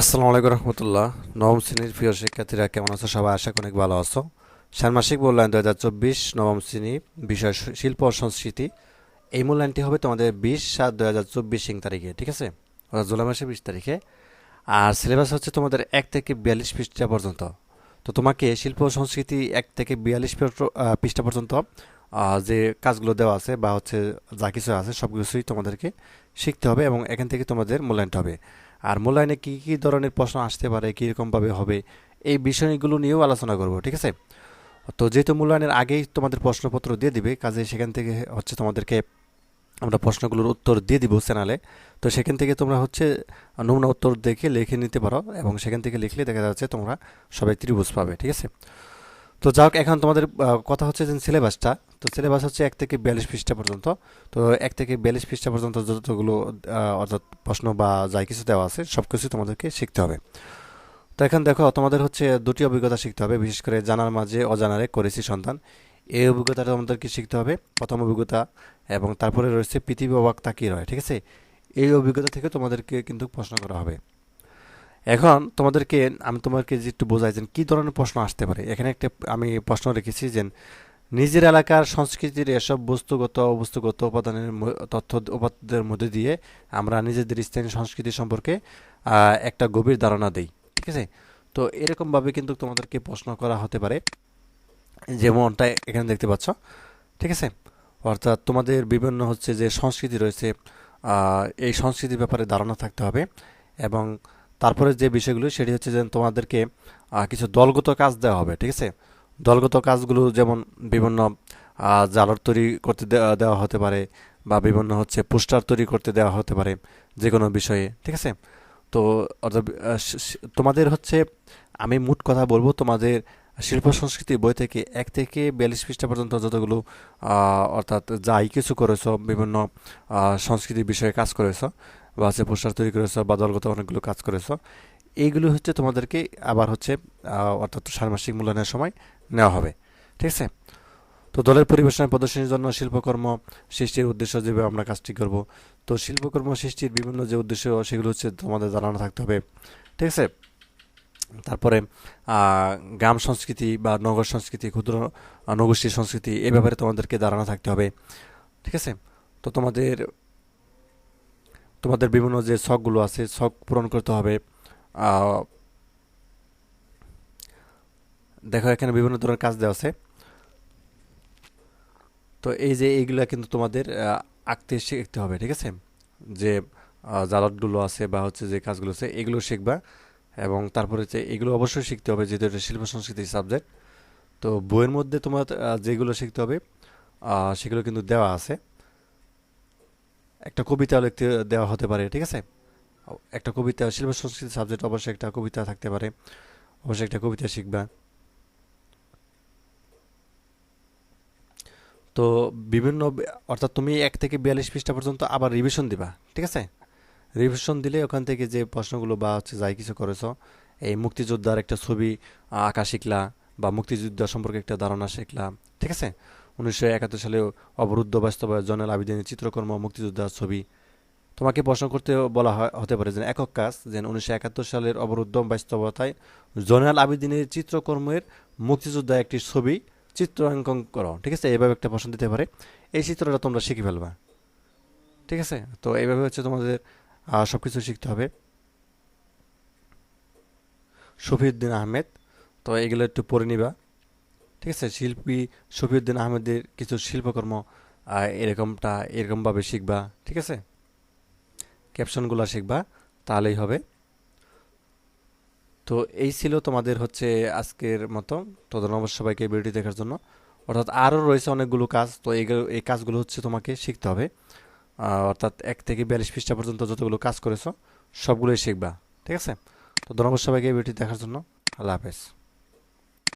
আসসালামু আলাইকুম রহমতুল্লাহ। নবম শ্রেণির প্রিয় শিক্ষার্থীরা কেমন আছো? সবাই আশা অনেক ভালো আছো। ষান্মাসিক মূল্যায়ন দু হাজার চব্বিশ, নবম শ্রেণি বিষয় শিল্প সংস্কৃতি। এই মূল্যায়নটি হবে তোমাদের বিশ সাত দু হাজার চব্বিশ সিং তারিখে, ঠিক আছে? অর্থাৎ জুলাই মাসের বিশ তারিখে। আর সিলেবাস হচ্ছে তোমাদের এক থেকে বিয়াল্লিশ পৃষ্ঠা পর্যন্ত। তো তোমাকে শিল্প সংস্কৃতি এক থেকে বিয়াল্লিশ পৃষ্ঠা পর্যন্ত যে কাজগুলো দেওয়া আছে বা হচ্ছে যা কিছু আছে সব কিছুই তোমাদেরকে শিখতে হবে এবং এখান থেকে তোমাদের মূল্যায়নটা হবে। আর মূল্যায়নে কী কী ধরনের প্রশ্ন আসতে পারে, কীরকমভাবে হবে, এই বিষয়গুলো নিয়েও আলোচনা করব, ঠিক আছে? তো যেহেতু মূল্যায়নের আগেই তোমাদের প্রশ্নপত্র দিয়ে দিবে কাজে সেখান থেকে হচ্ছে তোমাদেরকে আমরা প্রশ্নগুলোর উত্তর দিয়ে দিব চ্যানেলে। তো সেখান থেকে তোমরা হচ্ছে নমুনা উত্তর দেখে লিখে নিতে পারো এবং সেখান থেকে লিখলে দেখা যাচ্ছে তোমরা সবাই ত্রিভুজ পাবে, ঠিক আছে? তো যাই হোক, এখন তোমাদের কথা হচ্ছে যে সিলেবাসটা তো সিলেবাস হচ্ছে এক থেকে বিয়াল্লিশ পৃষ্ঠা পর্যন্ত। তো এক থেকে বিয়াল্লিশ পৃষ্ঠা পর্যন্ত যতগুলো অর্থাৎ প্রশ্ন বা যাই কিছু দেওয়া আছে সব কিছু তোমাদেরকে শিখতে হবে। তো এখন দেখো, তোমাদের হচ্ছে দুটি অভিজ্ঞতা শিখতে হবে। বিশেষ করে জানার মাঝে অজানারে করেছি সন্তান এই অভিজ্ঞতাটা তোমাদেরকে শিখতে হবে। প্রথম অভিজ্ঞতা এবং তারপরে রয়েছে পৃথিবী অবাক তাকিয়ে রয়, ঠিক আছে? এই অভিজ্ঞতা থেকে তোমাদেরকে কিন্তু প্রশ্ন করা হবে। এখন তোমাদেরকে, আমি তোমাকে যে একটু বোঝাই যে কী ধরনের প্রশ্ন আসতে পারে। এখানে একটা আমি প্রশ্ন রেখেছি যে নিজের এলাকার সংস্কৃতির এসব বস্তুগত, অবস্তুগত উপাদানের তথ্য উপাদানের মধ্যে দিয়ে আমরা নিজেদের স্থানীয় সংস্কৃতি সম্পর্কে একটা গভীর ধারণা দিই, ঠিক আছে? তো এরকমভাবে কিন্তু তোমাদেরকে প্রশ্ন করা হতে পারে। যেমনটা এখানে দেখতে পাচ্ছ, ঠিক আছে? অর্থাৎ তোমাদের বিভিন্ন হচ্ছে যে সংস্কৃতি রয়েছে এই সংস্কৃতির ব্যাপারে ধারণা থাকতে হবে এবং তারপরে যে বিষয়গুলো সেটি হচ্ছে যে তোমাদেরকে কিছু দলগত কাজ দেওয়া হবে ঠিক আছে? দলগত কাজগুলো যেমন বিভিন্ন জালর তৈরি করতে দেওয়া হতে পারে বা বিভিন্ন হচ্ছে পোস্টার তৈরি করতে দেওয়া হতে পারে যে কোনো বিষয়ে ঠিক আছে? তো অর্থাৎ তোমাদের হচ্ছে আমি মোট কথা বলব তোমাদের শিল্প সংস্কৃতি বই থেকে এক থেকে বিয়াল্লিশ পৃষ্ঠা পর্যন্ত যতগুলো অর্থাৎ যাই কিছু করেছ বিভিন্ন আহ, সংস্কৃতির বিষয়ে কাজ করেছ বা হচ্ছে পোস্টার তৈরি করেছ বা দলগত অনেকগুলো কাজ করেছ। এইগুলো হচ্ছে তোমাদেরকে আবার হচ্ছে অর্থাৎ ষান্মাসিক মূল্যায়নের সময় নেওয়া হবে। ঠিক আছে? তো দলের পরিবেশনা প্রদর্শনীর জন্য শিল্পকর্ম সৃষ্টির উদ্দেশ্য যেভাবে আমরা কাজটি করব। তো শিল্পকর্ম সৃষ্টির বিভিন্ন যে উদ্দেশ্য, সেগুলো হচ্ছে তোমাদের জানানো থাকতে হবে। ঠিক আছে? তারপরে গ্রাম সংস্কৃতি বা নগর সংস্কৃতি, ক্ষুদ্র নগোষ্ঠীর সংস্কৃতি, এ ব্যাপারে তোমাদেরকে ধারণা থাকতে হবে। ঠিক আছে? তো তোমাদের তোমাদের বিভিন্ন যে শখগুলো আছে, শখ পূরণ করতে হবে। দেখো, এখানে বিভিন্ন ধরনের কাজ দেওয়া আছে। তো এই যে এইগুলো কিন্তু তোমাদের আঁকতে শিখতে হবে, ঠিক আছে? যে জালটগুলো আছে বা হচ্ছে যে কাজগুলো আছে, এগুলো শিখবা এবং তারপরে হচ্ছে এগুলো অবশ্যই শিখতে হবে, যেহেতু এটা শিল্প সংস্কৃতির সাবজেক্ট তো বইয়ের মধ্যে তোমার যেগুলো শিখতে হবে সেগুলো কিন্তু দেওয়া আছে। একটা কবিতা লিখতে দেওয়া হতে পারে, ঠিক আছে? একটা কবিতা, শিল্প, সংস্কৃতি সাবজেক্ট অবশ্যই একটা কবিতা থাকতে পারে। অবশ্যই একটা কবিতা শিখবা। তো বিভিন্ন, অর্থাৎ তুমি এক থেকে বিয়াল্লিশ পৃষ্ঠা পর্যন্ত আবার রিভিশন দিবা, ঠিক আছে? রিভিশন দিলে ওখান থেকে যে প্রশ্নগুলো বা হচ্ছে যাই কিছু করেছ, এই মুক্তিযোদ্ধার একটা ছবি আঁকা শিখলা বা মুক্তিযোদ্ধা সম্পর্কে একটা ধারণা শিখলা, ঠিক আছে? উনিশশো একাত্তর সালে অবরুদ্ধ বাস্তবায়ন জয়নাল আবেদিনের চিত্রকর্ম মুক্তিযোদ্ধার ছবি। তোমাকে প্রশ্ন করতে বলা হয়, হতে পারে যে একক কাজ, যে উনিশশো একাত্তর সালের অবরুদ্ধ বাস্তবতায় জয়নাল আবেদিনের চিত্রকর্মের মুক্তিযোদ্ধা একটি ছবি চিত্রাঙ্কন করো ঠিক আছে? এইভাবে একটা প্রশ্ন দিতে পারে। এই চিত্রটা তোমরা শিখে ফেলবা। ঠিক আছে? তো এইভাবে হচ্ছে তোমাদের সব কিছু শিখতে হবে। শফিউদ্দিন আহমেদ, তো এগুলো একটু পড়ে নিবা। ঠিক আছে, শিল্পী শফিউদ্দিন আহমেদের কিছু শিল্পকর্ম এরকমটা, এরকমভাবে শিখবা, ঠিক আছে? ক্যাপশনগুলো শিখবা, তাহলেই হবে। তো এই ছিল তোমাদের হচ্ছে আজকের মতো। তো ধন্যবাদ সবাইকে ভিডিওটি দেখার জন্য। অর্থাৎ আরও রয়েছে অনেকগুলো কাজ, তো এইগুলো এই কাজগুলো হচ্ছে তোমাকে শিখতে হবে। অর্থাৎ এক থেকে বিয়াল্লিশ পৃষ্ঠা পর্যন্ত যতগুলো কাজ করেছ, সবগুলোই শিখবা, ঠিক আছে? তো ধন্যবাদ সবাইকে ভিডিওটি দেখার জন্য। আল্লাহ হাফেজ।